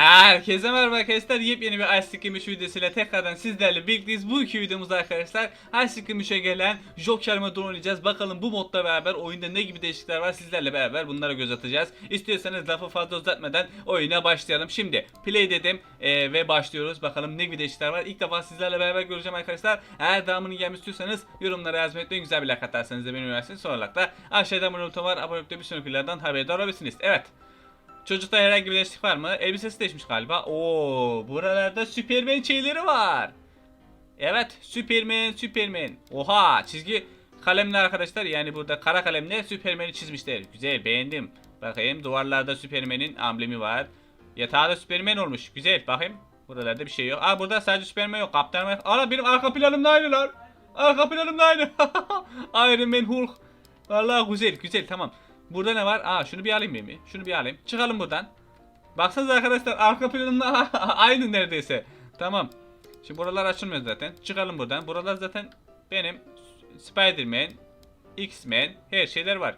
Herkese merhaba arkadaşlar. Yepyeni bir Ice Cream 3 videosuyla tekrardan sizlerle birlikteyiz. Bu iki videomuzda arkadaşlar Ice Cream 3'e gelen Joker modu oynayacağız. Bakalım bu modla beraber oyunda ne gibi değişiklikler var sizlerle beraber bunlara göz atacağız. İstiyorsanız lafı fazla uzatmadan oyuna başlayalım. Şimdi play dedim eee, ve başlıyoruz. Bakalım ne gibi değişiklikler var. İlk defa sizlerle beraber göreceğim arkadaşlar. Eğer devamını gelmek istiyorsanız yorumlara yazmayı unutmayın. Güzel bir like atarsanız da beni üniversitesi sonra like da aşağıda abone var. Abone olup da bir sonraki videolardan haberdar olabilirsiniz. Evet. Çocukta herhangi bir değişiklik var mı? Elbisesi değişmiş galiba. Oo, buralarda Superman şeyleri var. Evet, Superman, Superman. Oha, çizgi kalemle arkadaşlar. Yani burada kara kalemle Superman'i çizmişler. Güzel, beğendim. Bakayım duvarlarda Superman'in amblemi var. Yatağı da Superman olmuş. Güzel, bakayım. Buralarda bir şey yok. Aa burada sadece Superman yok. Kaptan Amerika. Aa benim arka planım da aynı lan. Arka planım da aynı. Iron Man Hulk. Vallahi güzel, güzel tamam. Burada ne var? Aa şunu bir alayım mı? Şunu bir alayım. Çıkalım buradan. Baksanıza arkadaşlar arka planında aynı neredeyse. Tamam. Şimdi buralar açılmıyor zaten. Çıkalım buradan. Buralar zaten benim Spider-Man, X-Men her şeyler var.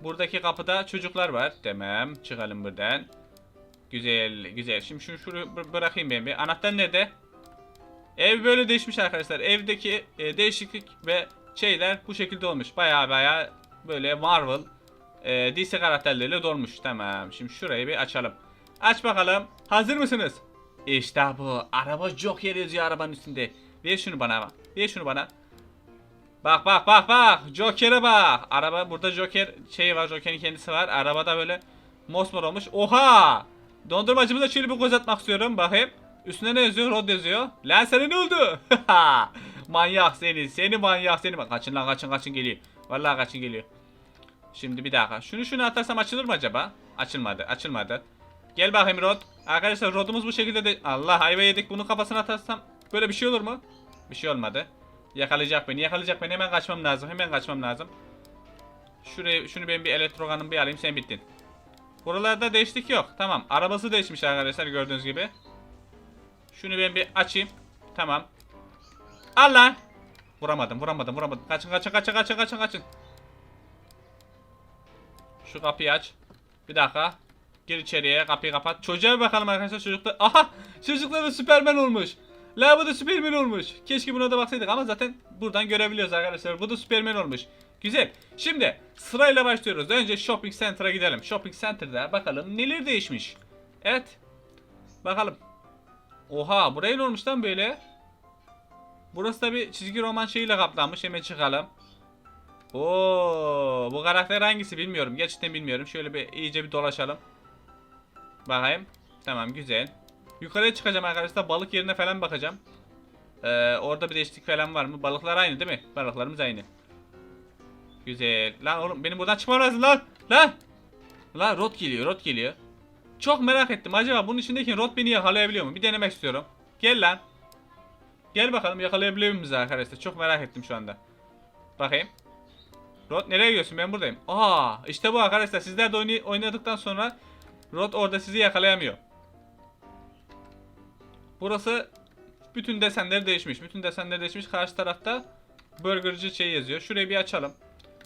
Buradaki kapıda çocuklar var. Tamam. Çıkalım buradan. Güzel, güzel. Şimdi şunu bı- bırakayım ben bir. Anahtar nerede? Ev böyle değişmiş arkadaşlar. Evdeki e, değişiklik ve şeyler bu şekilde olmuş. Baya baya böyle Marvel e, DC karakterleriyle dolmuş. Tamam. Şimdi şurayı bir açalım. Aç bakalım. Hazır mısınız? İşte bu. Araba Joker yazıyor arabanın üstünde. Ver şunu bana. Ver şunu bana. Bak bak bak bak. Joker'e bak. Araba burada Joker şey var. Joker'in kendisi var. Arabada böyle mosmor olmuş. Oha! Dondurmacımıza şöyle bir göz atmak istiyorum. Bakayım. Üstünde ne yazıyor? Rod yazıyor. Lan sana ne oldu? manyak seni. Seni manyak seni. Bak kaçın lan kaçın kaçın geliyor. Vallahi kaçın geliyor. Şimdi bir dakika. Şunu şunu atarsam açılır mı acaba? Açılmadı. Açılmadı. Gel bakayım Rod. Arkadaşlar Rod'umuz bu şekilde de... Allah ayva yedik. Bunu kafasına atarsam böyle bir şey olur mu? Bir şey olmadı. Yakalayacak beni. Yakalayacak beni. Hemen kaçmam lazım. Hemen kaçmam lazım. Şurayı, şunu ben bir elektroganım bir alayım. Sen bittin. Buralarda değişiklik yok. Tamam. Arabası değişmiş arkadaşlar gördüğünüz gibi. Şunu ben bir açayım. Tamam. Al lan. Vuramadım, vuramadım, vuramadım. Kaçın, kaçın, kaçın, kaçın, kaçın, kaçın. Şu kapıyı aç. Bir dakika. Gir içeriye kapıyı kapat. Çocuğa bir bakalım arkadaşlar çocuklar. Aha! Çocuklar da Süpermen olmuş. La bu da Süpermen olmuş. Keşke buna da baksaydık ama zaten buradan görebiliyoruz arkadaşlar. Bu da Süpermen olmuş. Güzel. Şimdi sırayla başlıyoruz. Önce Shopping Center'a gidelim. Shopping Center'da bakalım neler değişmiş. Evet. Bakalım. Oha buraya ne olmuş lan böyle? Burası da bir çizgi roman şeyiyle kaplanmış. Hemen çıkalım. Oo, bu karakter hangisi bilmiyorum. Gerçekten bilmiyorum. Şöyle bir iyice bir dolaşalım. Bakayım. Tamam güzel. Yukarıya çıkacağım arkadaşlar. Balık yerine falan bakacağım. Ee, orada bir değişiklik falan var mı? Balıklar aynı değil mi? Balıklarımız aynı. Güzel. Lan oğlum benim buradan çıkmam lazım lan. Lan. Lan rot geliyor rot geliyor. Çok merak ettim. Acaba bunun içindeki rot beni yakalayabiliyor mu? Bir denemek istiyorum. Gel lan. Gel bakalım yakalayabiliyor muyuz arkadaşlar? Çok merak ettim şu anda. Bakayım. Rod nereye gidiyorsun? Ben buradayım. Aa, işte bu arkadaşlar. Sizler de oynadıktan sonra Rod orada sizi yakalayamıyor. Burası bütün desenleri değişmiş. Bütün desenleri değişmiş. Karşı tarafta burgerci şey yazıyor. Şurayı bir açalım.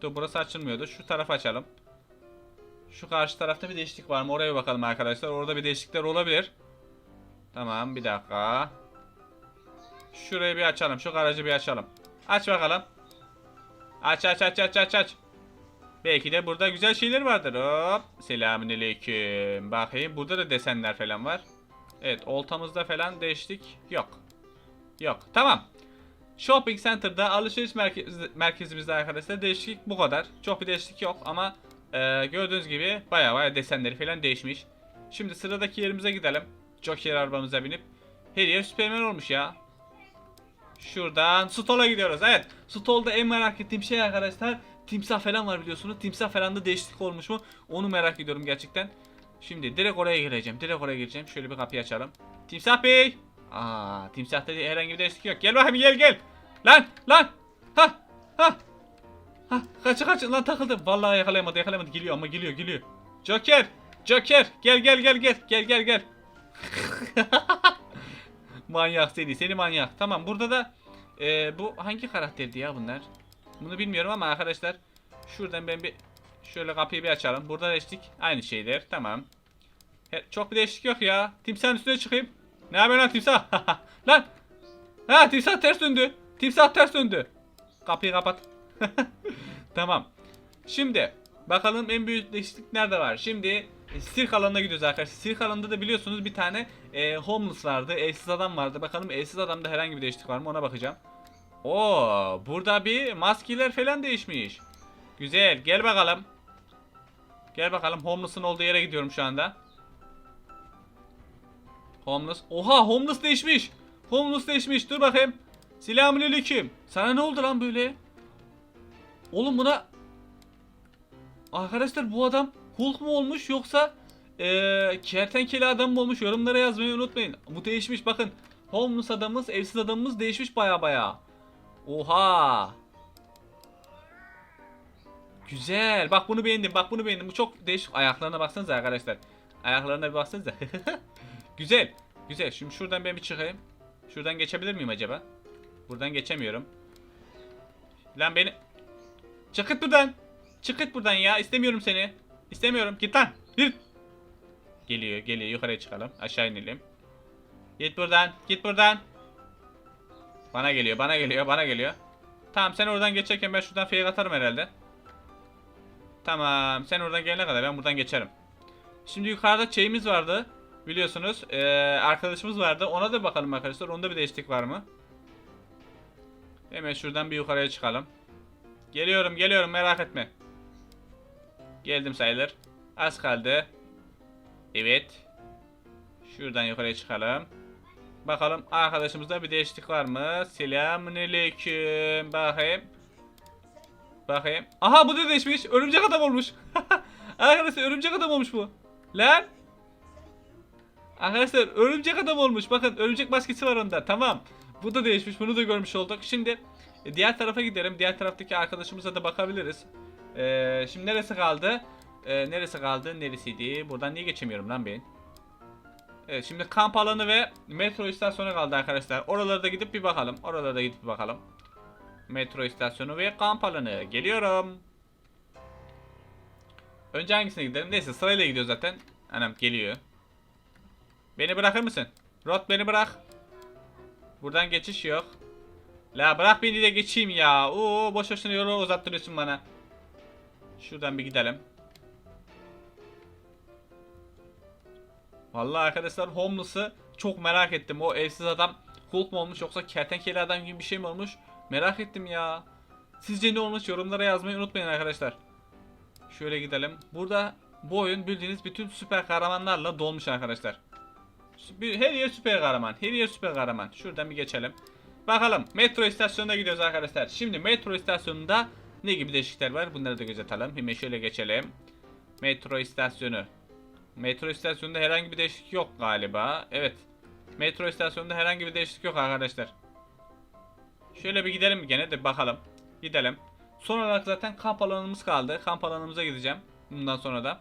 Dur burası açılmıyordu. Şu tarafı açalım. Şu karşı tarafta bir değişiklik var mı? Oraya bakalım arkadaşlar. Orada bir değişiklikler olabilir. Tamam bir dakika. Şurayı bir açalım. Şu garajı bir açalım. Aç bakalım. Aç aç aç aç aç aç. Belki de burada güzel şeyler vardır. Hop. Selamünaleyküm. Bakayım burada da desenler falan var. Evet oltamızda falan değişiklik yok. Yok. Tamam. Shopping Center'da alışveriş merkez, merkezimizde arkadaşlar değişiklik bu kadar. Çok bir değişiklik yok ama e, gördüğünüz gibi baya baya desenleri falan değişmiş. Şimdi sıradaki yerimize gidelim. Joker arabamıza binip. Her yer Superman olmuş ya. Şuradan Stoll'a gidiyoruz. Evet. Stoll'da en merak ettiğim şey arkadaşlar timsah falan var biliyorsunuz. Timsah falan da değişiklik olmuş mu? Onu merak ediyorum gerçekten. Şimdi direkt oraya gireceğim. Direkt oraya gireceğim. Şöyle bir kapıyı açalım. Timsah Bey. Aa, timsahta herhangi bir değişiklik yok. Gel bakayım gel gel. Lan lan. Ha ha. Ha kaçın kaçın lan takıldım. Vallahi yakalayamadı yakalayamadı. Geliyor ama geliyor geliyor. Joker. Joker. Gel gel gel gel. Gel gel gel. manyak seni. Seni manyak. Tamam burada da e, bu hangi karakterdi ya bunlar? Bunu bilmiyorum ama arkadaşlar şuradan ben bir şöyle kapıyı bir açalım. Burada değiştik. Aynı şeyler. Tamam. He- Çok bir değişiklik yok ya. Timsahın üstüne çıkayım. Ne yapıyorsun lan timsah? lan. Ha timsah ters döndü. Timsah ters döndü. Kapıyı kapat. tamam. Şimdi bakalım en büyük değişiklik nerede var? Şimdi sirk alanına gidiyoruz arkadaşlar. Sirk alanında da biliyorsunuz bir tane e, homeless vardı. Evsiz adam vardı. Bakalım evsiz adamda herhangi bir değişiklik var mı ona bakacağım. Oo, burada bir maskeler falan değişmiş. Güzel. Gel bakalım. Gel bakalım. Homeless'ın olduğu yere gidiyorum şu anda. Homeless. Oha homeless değişmiş. Homeless değişmiş. Dur bakayım. Selamünaleyküm. Sana ne oldu lan böyle? Oğlum buna Arkadaşlar bu adam Hulk mu olmuş yoksa eee kertenkele adam mı olmuş yorumlara yazmayı unutmayın. Bu değişmiş bakın. Homeless adamımız, evsiz adamımız değişmiş baya baya. Oha. Güzel. Bak bunu beğendim. Bak bunu beğendim. Bu çok değişik. Ayaklarına baksanıza arkadaşlar. Ayaklarına bir baksanıza. Güzel. Güzel. Şimdi şuradan ben bir çıkayım. Şuradan geçebilir miyim acaba? Buradan geçemiyorum. Lan beni... Çıkıt buradan. Çıkıt buradan ya. İstemiyorum seni. İstemiyorum. Git lan. Git. Geliyor geliyor. Yukarıya çıkalım. Aşağı inelim. Git buradan. Git buradan. Bana geliyor. Bana geliyor. Bana geliyor. Tamam sen oradan geçerken ben şuradan fake atarım herhalde. Tamam. Sen oradan gelene kadar ben buradan geçerim. Şimdi yukarıda şeyimiz vardı. Biliyorsunuz. Ee, arkadaşımız vardı. Ona da bakalım arkadaşlar. Onda bir değişiklik var mı? Hemen şuradan bir yukarıya çıkalım. Geliyorum geliyorum merak etme. Geldim sayılır. Az kaldı. Evet. Şuradan yukarıya çıkalım. Bakalım arkadaşımızda bir değişiklik var mı? Selamünaleyküm. Bakayım. Bakayım. Aha bu da değişmiş. Örümcek adam olmuş. Arkadaşlar örümcek adam olmuş bu. Lan. Arkadaşlar örümcek adam olmuş. Bakın örümcek maskesi var onda. Tamam. Bu da değişmiş. Bunu da görmüş olduk. Şimdi e, diğer tarafa gidelim. Diğer taraftaki arkadaşımıza da bakabiliriz. Ee, şimdi neresi kaldı? Ee, neresi kaldı? Neresiydi? Buradan niye geçemiyorum lan ben? Evet şimdi kamp alanı ve metro istasyonu kaldı arkadaşlar. Oralara da gidip bir bakalım. Oralara da gidip bir bakalım. Metro istasyonu ve kamp alanı. Geliyorum. Önce hangisine gidelim? Neyse sırayla gidiyor zaten. Anam geliyor. Beni bırakır mısın? Rot beni bırak. Buradan geçiş yok. La bırak beni de geçeyim ya. Oo boş boşuna yolu uzattırıyorsun bana. Şuradan bir gidelim. Vallahi arkadaşlar Homeless'ı çok merak ettim. O evsiz adam Hulk mu olmuş yoksa kertenkele adam gibi bir şey mi olmuş? Merak ettim ya. Sizce ne olmuş? Yorumlara yazmayı unutmayın arkadaşlar. Şöyle gidelim. Burada bu oyun bildiğiniz bütün süper kahramanlarla dolmuş arkadaşlar. Her yer süper kahraman. Her yer süper kahraman. Şuradan bir geçelim. Bakalım metro istasyonuna gidiyoruz arkadaşlar. Şimdi metro istasyonunda ne gibi değişiklikler var? Bunları da gözetelim. Hemen şöyle geçelim. Metro istasyonu. Metro istasyonunda herhangi bir değişiklik yok galiba. Evet. Metro istasyonunda herhangi bir değişiklik yok arkadaşlar. Şöyle bir gidelim gene de bakalım. Gidelim. Son olarak zaten kamp alanımız kaldı. Kamp alanımıza gideceğim. Bundan sonra da.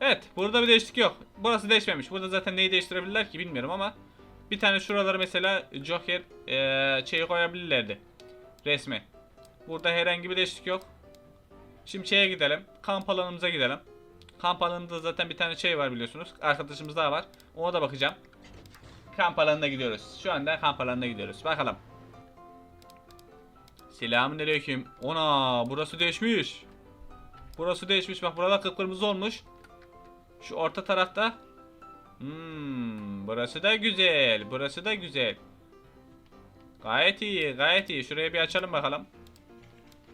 Evet. Burada bir değişiklik yok. Burası değişmemiş. Burada zaten neyi değiştirebilirler ki bilmiyorum ama. Bir tane şuralara mesela Joker eee şeyi koyabilirlerdi. Resmi. Burada herhangi bir değişiklik yok. Şimdi şeye gidelim. Kamp alanımıza gidelim. Kamp alanında zaten bir tane şey var biliyorsunuz. Arkadaşımız daha var. Ona da bakacağım. Kamp alanına gidiyoruz. Şu anda kamp alanına gidiyoruz. Bakalım. Selamünaleyküm. Ona burası değişmiş. Burası değişmiş. Bak buralar kıpkırmızı olmuş. Şu orta tarafta. Hmm, burası da güzel. Burası da güzel. Gayet iyi, gayet iyi. Şurayı bir açalım bakalım.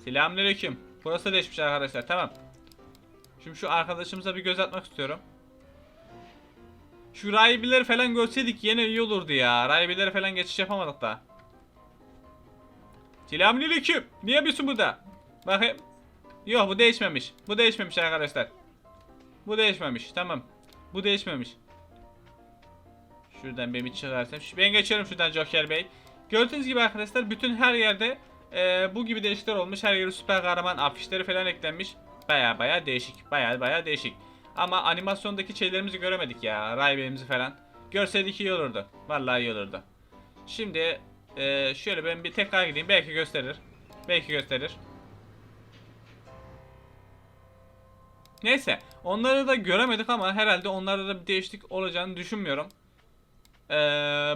Selamünaleyküm. Burası değişmiş arkadaşlar. Tamam. Şimdi şu arkadaşımıza bir göz atmak istiyorum. Şu rahibeleri falan görseydik yine iyi olurdu ya. Rahibeleri falan geçiş yapamadık da. Selamünaleyküm. Ne yapıyorsun burada? Bakayım. Yok bu değişmemiş. Bu değişmemiş arkadaşlar. Bu değişmemiş. Tamam. Bu değişmemiş. Şuradan bir çıkarsam. Ben geçiyorum şuradan Joker Bey. Gördüğünüz gibi arkadaşlar bütün her yerde e, bu gibi değişiklikler olmuş. Her yere süper kahraman afişleri falan eklenmiş. Baya baya değişik. Baya baya değişik. Ama animasyondaki şeylerimizi göremedik ya. Rahibe'mizi falan. Görseydik iyi olurdu. Vallahi iyi olurdu. Şimdi e, şöyle ben bir tekrar gideyim. Belki gösterir. Belki gösterir. Neyse onları da göremedik ama herhalde onlarda da bir değişiklik olacağını düşünmüyorum. Ee,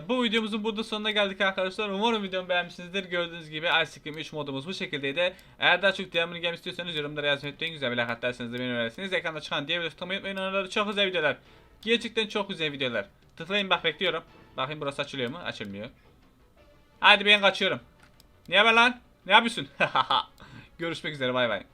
bu videomuzun burada sonuna geldik arkadaşlar. Umarım videomu beğenmişsinizdir. Gördüğünüz gibi Ice Cream 3 modumuz bu şekildeydi. Eğer daha çok devamını gelmek istiyorsanız yorumlara yazmayı unutmayın. Güzel bir like atarsanız da beni önersiniz. Ekranda çıkan diğer videoları tıklamayı unutmayın. Onlarda çok güzel videolar. Gerçekten çok güzel videolar. Tıklayın bak bekliyorum. Bakayım burası açılıyor mu? Açılmıyor. Hadi ben kaçıyorum. Niye be lan? Ne yapıyorsun? Görüşmek üzere bay bay.